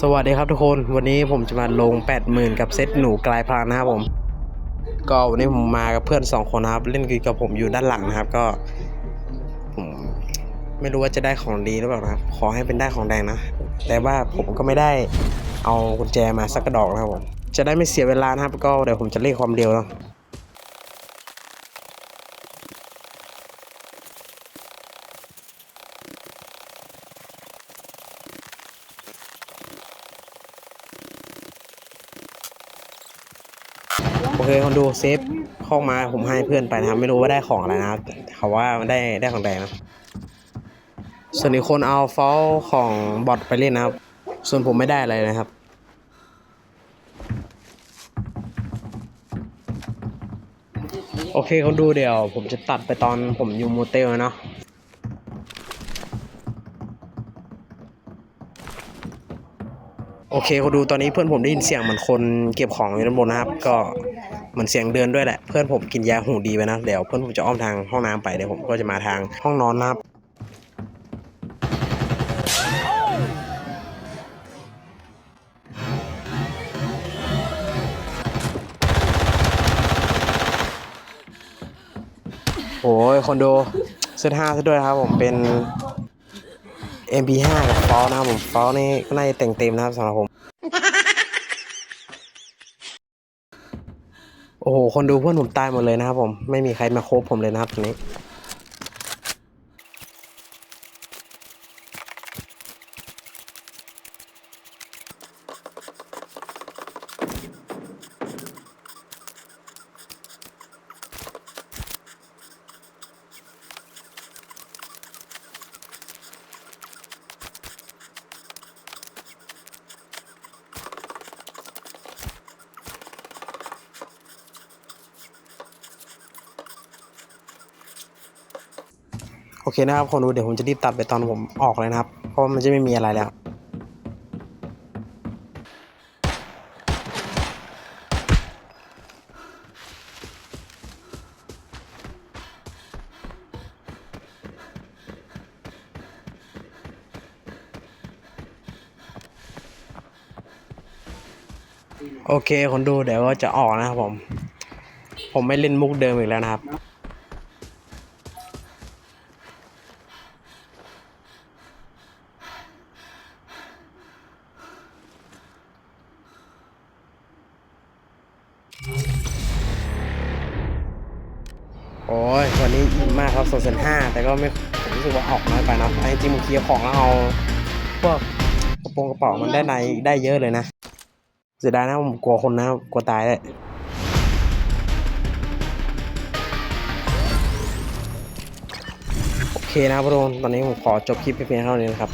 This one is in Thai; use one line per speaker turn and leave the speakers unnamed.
สวัสดีครับทุกคนวันนี้ผมจะมาลง 80,000 กับเซตหนูกลายพรางนะครับผม ก็วันนี้ผมมากับเพื่อนสองคนนะครับ เล่นกับผมอยู่ด้านหลังนะครับ ก็ผมไม่รู้ว่าจะได้ของดีหรือเปล่านะครับขอให้เป็นได้ของแดงนะ แต่ว่าผมก็ไม่ได้เอากุญแจมาสักกระดอกนะครับผมจะได้ไม่เสียเวลานะครับ ก็เดี๋ยวผมจะเรียความเร็วเนาะ เคคนดูเซฟเข้ามาผมให้เพื่อนไปนะครับไม่รู้ว่าได้ของอะไรนะเขาว่าได้ได้ของแดงนะส่วนอีกคนเอาฟอลของบอทไปเล่นนะครับ ส่วนผมไม่ได้อะไรนะครับโอเคคนดูเดี๋ยว ผมจะตัดไปตอนผมอยู่โมเตลเนาะ โอเคคนดูตอนนี้เพื่อนผมได้ยินเสียงเหมือนคนเก็บของอยู่ด้านบนนะครับ ก็เหมือนเสียงเดินด้วยแหละ เพื่อนผมกินยาหูดีไปนะเดี๋ยวเพื่อนผมจะอ้อมทางห้องน้ำไปเดี๋ยวผมก็จะมาทางห้องนอนนะครับโอ้ยคอนโดเซตห้าซะด้วยครับผมเป็น MP5 กับฟอลนะครับผมฟอลนี่ก็น่าจะแต่งเต็มนะครับสำหรับผม โอ้โห คนดูเพื่อนผมตายหมดเลยนะครับผม ไม่มีใครมาโคบผมเลยนะครับตอนนี้ โอเคนะครับคนดูเดี๋ยวผมจะรีบตัดไปตอนผมออกเลยนะครับ เพราะมันจะไม่มีอะไรแล้วโอเคคนดูเดี๋ยวก็จะออกนะครับผม ผมไม่เล่นมุกเดิมอีกแล้วนะครับ โอ้ยวันนี้อิ่มมากครับสองแสนห้าแต่ก็ไม่ผมรู้สึกว่าออกน้อยไปนะแต่จริงๆมันเคลียร์ของแล้วเอาพวกกระโปรงกระเป๋ามันได้ในได้เยอะเลยนะเสียดายนะผมกลัวคนนะกลัวตายเลยโอเคนะครับทุกคนตอนนี้ผมขอจบคลิปเพียงเท่านี้นะครับ